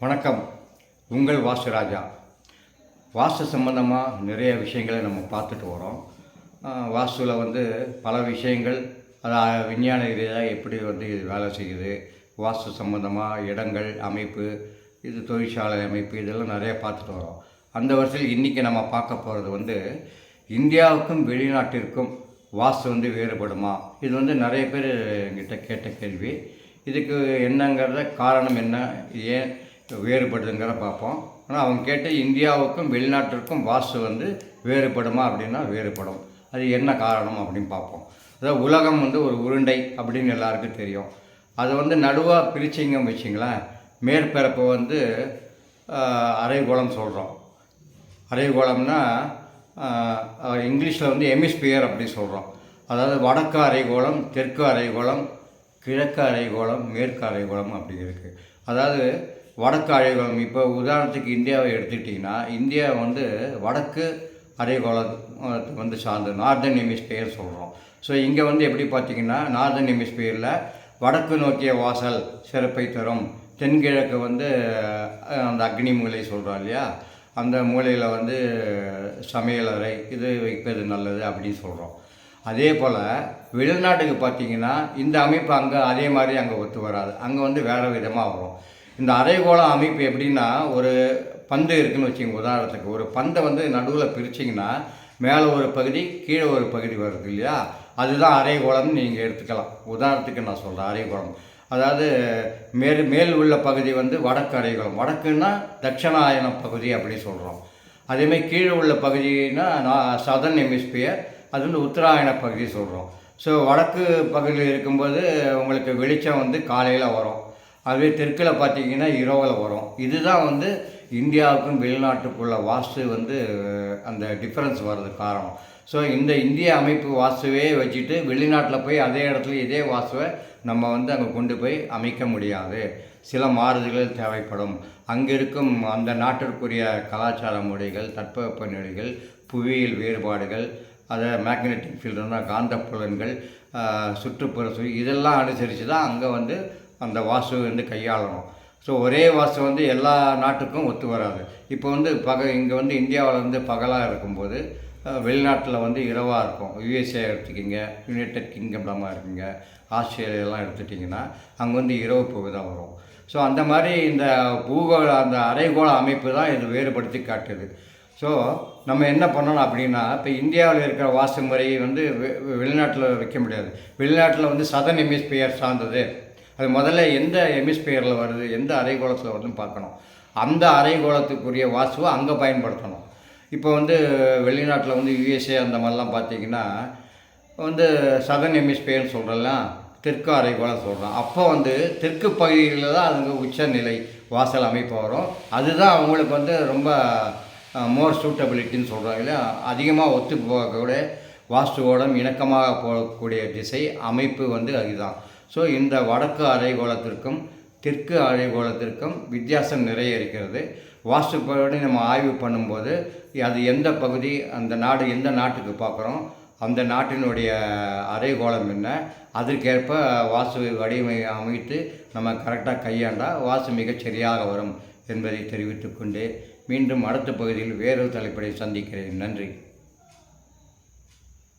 வணக்கம். உங்கள் வாஸ்து ராஜா. வாஸ்து சம்பந்தமாக நிறைய விஷயங்களை நம்ம பார்த்துட்டு வரோம். வாஸ்துவில் வந்து பல விஷயங்கள் அது விஞ்ஞான ரீதியாக எப்படி வந்து இது வேலை செய்யுது வாஸ்து சம்பந்தமாக இடங்கள் அமைப்பு இது தொழிற்சாலை அமைப்பு இதெல்லாம் நிறைய பார்த்துட்டு வரோம். அந்த வருஷத்தில் இன்றைக்கி நம்ம பார்க்க போகிறது வந்து இந்தியாவுக்கும் வெளிநாட்டிற்கும் வாஸ்து வந்து வேறுபடுமா? இது வந்து நிறைய பேர் என்கிட்ட கேட்ட கேள்வி. இதுக்கு என்னங்கிறத காரணம் என்ன? ஏன் வேறுபடுதுங்கிற பார்ப்போம். ஆனால் அவங்க கேட்டு இந்தியாவுக்கும் வெளிநாட்டிற்கும் வாஸ்து வந்து வேறுபடுமா அப்படின்னா வேறுபடும். அது என்ன காரணம் அப்படின்னு பார்ப்போம். அதாவது உலகம் வந்து ஒரு உருண்டை அப்படின்னு எல்லாருக்கும் தெரியும். அதை வந்து நடுவாக பிரிச்சிங்க வச்சிங்களேன். மேற்பரப்பு வந்து அரைகோளம் சொல்கிறோம் அரைகோளம்னா இங்கிலீஷில் வந்து எமிஸ்பியர் அப்படி சொல்கிறோம் அதாவது வடக்கு அரைகோளம் தெற்கு அரைகோளம் கிழக்கு அரைகோளம் மேற்கு அரைகோளம் அப்படி இருக்குது அதாவது வடக்கு அரைகோளம். இப்போ உதாரணத்துக்கு இந்தியாவை எடுத்துக்கிட்டிங்கன்னா இந்தியா வந்து வடக்கு அரைகோளம் வந்து சார்ந்து நார்தன் ஹெமிஸ்பியர் சொல்கிறோம் ஸோ இங்கே வந்து எப்படி பார்த்தீங்கன்னா நார்தன் ஹெமிஸ்பியரில் வடக்கு நோக்கிய வாசல் சிறப்பை தரும். தென்கிழக்கு வந்து அந்த அக்னி மூலை சொல்கிறோம் இல்லையா? அந்த மூலையில் வந்து சமையலறை இது வைப்பது நல்லது அப்படின்னு சொல்கிறோம் அதே போல் வெளிநாட்டுக்கு பார்த்தீங்கன்னா இந்த அமைப்பு அங்கே அதே மாதிரி அங்கே ஒத்து வராது. அங்கே வந்து வேறு விதமாக வரும். இந்த அரைகோள அமைப்பு எப்படின்னா ஒரு பந்து இருக்குன்னு வச்சுக்கோங்க உதாரணத்துக்கு. ஒரு பந்தை வந்து நடுவில் பிரிச்சிங்கன்னா மேலே ஒரு பகுதி கீழே ஒரு பகுதி வருது இல்லையா? அதுதான் அரைகோளம்னு நீங்கள் எடுத்துக்கலாம். உதாரணத்துக்கு நான் சொல்கிறேன் அரைகோளம். அதாவது மேல் மேல் உள்ள பகுதி வந்து வடக்கு அரைகோளம். வடக்குன்னா தட்சணாயன பகுதி அப்படி சொல்கிறோம் அதேமாதிரி கீழே உள்ள பகுதினா நான் சதர்ன் ஹெமிஸ்பியர் அது வந்து உத்தராயண பகுதி சொல்கிறோம் ஸோ வடக்கு பகுதியில் இருக்கும்போது உங்களுக்கு வெளிச்சம் வந்து காலையில் வரும். அதுவே தெற்கில் பார்த்தீங்கன்னா இரவில் வரும். இதுதான் வந்து இந்தியாவுக்கும் வெளிநாட்டுக்குள்ள வாஸ்து வந்து அந்த டிஃப்ரென்ஸ் வர்றது காரணம். ஸோ இந்த இந்திய அமைப்பு வாஸ்துவே வச்சுட்டு வெளிநாட்டில் போய் அதே இடத்துல இதே வாஸ்துவை நம்ம வந்து அங்கே கொண்டு போய் அமைக்க முடியாது. சில மாறுதல்கள் தேவைப்படும். அங்கே இருக்கும் அந்த நாட்டிற்குரிய கலாச்சார முறைகள் தட்பவெப்ப நிலைகள் புவியியல் வேறுபாடுகள் அதை மேக்னெட்டிக் ஃபீல்டுனா காந்தப்புலன்கள் சுற்றுப்புற இதெல்லாம் அனுசரித்து தான் அங்கே வந்து அந்த வாஸ்து வந்து கையாளணும். ஸோ ஒரே வாஸ்து வந்து எல்லா நாட்டுக்கும் ஒத்து வராது. இப்போ வந்து பக இங்கே வந்து இந்தியாவில் வந்து பகலாக இருக்கும்போது வெளிநாட்டில் வந்து இரவாக இருக்கும். யுஎஸ்ஏ எடுத்துக்கிங்க யுனைடெட் கிங்டம்லாம் இருக்குங்க ஆஸ்திரேலியாலாம் எடுத்துட்டிங்கன்னா அங்கே வந்து இரவு பகுதி வரும். ஸோ அந்த மாதிரி இந்த பூகோள அந்த அரைகோள அமைப்பு தான் இது வேறுபடுத்தி காட்டுது. ஸோ நம்ம என்ன பண்ணணும் அப்படின்னா இப்போ இந்தியாவில் இருக்கிற வாஸ்து முறையை வந்து வெ- வெளிநாட்டில் வைக்க முடியாது. வெளிநாட்டில் வந்து சதன் எமிஸ்பியர் சார்ந்தது. அது முதல்ல எந்த எமிஸ்பியரில் வருது எந்த அரைகோளத்தில் வருதுன்னு பார்க்கணும். அந்த அரைகோளத்துக்குரிய வாஸ்துவை அங்கே பயன்படுத்தணும். இப்போ வந்து வெளிநாட்டில் வந்து யுஎஸ்ஏ அந்த மாதிரிலாம் பார்த்தீங்கன்னா வந்து சதன் எமிஸ்பியர்னு சொல்கிறலாம் தெற்கு அரைகோளம் சொல்கிறோம் அப்போ வந்து தெற்கு பகுதியில் தான் அதுங்க உச்சநிலை வாசல் அமைப்பு வரும். அதுதான் அவங்களுக்கு வந்து ரொம்ப மோர் சூட்டபிலிட்டின்னு சொல்கிறாங்க இல்லையா? அதிகமாக ஒத்து போகக்கூடிய வாஸ்துவோடம் இணக்கமாக போகக்கூடிய திசை அமைப்பு வந்து அதுதான். ஸோ இந்த வடக்கு அரைகோளத்திற்கும் தெற்கு அரைகோளத்திற்கும் வித்தியாசம் நிறைய இருக்கிறது. வாஸ்துப்படி நம்ம ஆய்வு பண்ணும்போது அது எந்த பகுதி அந்த நாடு எந்த நாட்டுக்கு பார்க்குறோம் அந்த நாட்டினுடைய அரைகோளம் என்ன அதற்கேற்ப வாசு வடிவமை அமைத்து நம்ம கரெக்டாக கையாண்டால் வாசு மிகச் சரியாக வரும் என்பதை தெரிவித்துக்கொண்டு மீண்டும் அடுத்த பகுதியில் வேறொரு தலைப்படை சந்திக்கிறேன். நன்றி.